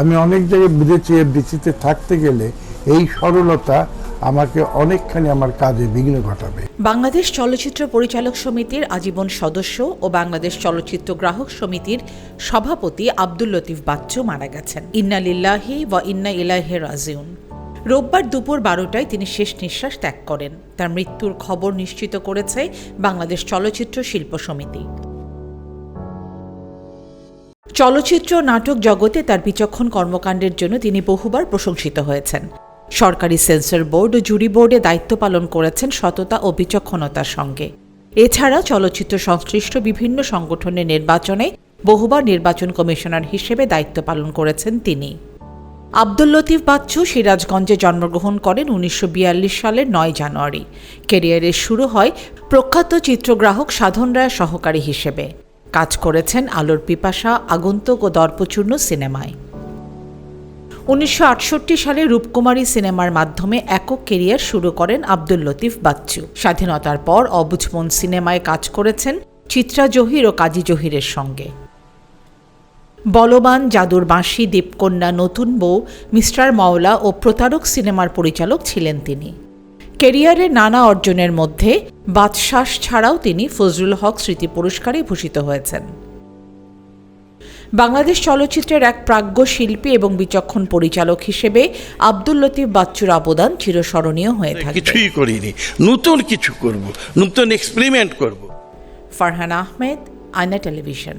আমি অনেক জায়গায় বুঝেছি, এফডিসিতে থাকতে গেলে এই সরলতা আমাকে অনেকখানি আমার কাজে বিঘ্ন ঘটাবে। বাংলাদেশ চলচ্চিত্র পরিচালক সমিতির আজীবন সদস্য ও বাংলাদেশ চলচ্চিত্র গ্রাহক সমিতির সভাপতি আব্দুল লতিফ বাচ্চু মারা গেছেন। ইন্না লিল্লাহি ওয়া ইন্না ইলাহে রাজিউন। রোববার দুপুর বারোটায় তিনি শেষ নিঃশ্বাস ত্যাগ করেন। তার মৃত্যুর খবর নিশ্চিত করেছে বাংলাদেশ চলচ্চিত্র শিল্প সমিতি। চলচ্চিত্র, নাটক জগতে তার বিচক্ষণ কর্মকাণ্ডের জন্য তিনি বহুবার প্রশংসিত হয়েছেন। সরকারি সেন্সর বোর্ড ও জুরি বোর্ডে দায়িত্ব পালন করেছেন সততা ও বিচক্ষণতার সঙ্গে। এছাড়া চলচ্চিত্র সংশ্লিষ্ট বিভিন্ন সংগঠনের নির্বাচনে বহুবার নির্বাচন কমিশনার হিসেবে দায়িত্ব পালন করেছেন তিনি। আব্দুল লতিফ বাচ্চু সিরাজগঞ্জে জন্মগ্রহণ করেন উনিশশো বিয়াল্লিশ সালের নয় জানুয়ারি। কেরিয়ারের শুরু হয় প্রখ্যাত চিত্রগ্রাহক সাধন রায় সহকারী হিসেবে। কাজ করেছেন আলোর পিপাসা, আগন্তুক ও দর্পচূর্ণ সিনেমায়। উনিশশো আটষট্টি সালে রূপকুমারী সিনেমার মাধ্যমে একক কেরিয়ার শুরু করেন আব্দুল লতিফ বাচ্চু। স্বাধীনতার পর অবুঝমন সিনেমায় কাজ করেছেন চিত্রা জহির ও কাজী জহিরের সঙ্গে। বলবান জাদুর বাঁশি দীপকন্যা নতুন বউ মিস্টার মাওলা ও প্রতারক সিনেমার পরিচালক ছিলেন তিনি। কেরিয়ারে নানা অর্জনের মধ্যে বাদশাস ছাড়াও তিনি ফজলুল হক স্মৃতি পুরস্কারে ভূষিত হয়েছেন। বাংলাদেশ চলচ্চিত্রের এক প্রাজ্ঞ শিল্পী এবং বিচক্ষণ পরিচালক হিসেবে আব্দুল লতিফ বাচ্চুর অবদান চিরস্মরণীয় হয়ে থাকে কিছুই করিনি। নতুন কিছু করব নতুন এক্সপেরিমেন্ট করব। ফারহান আহমেদ আয়না টেলিভিশন।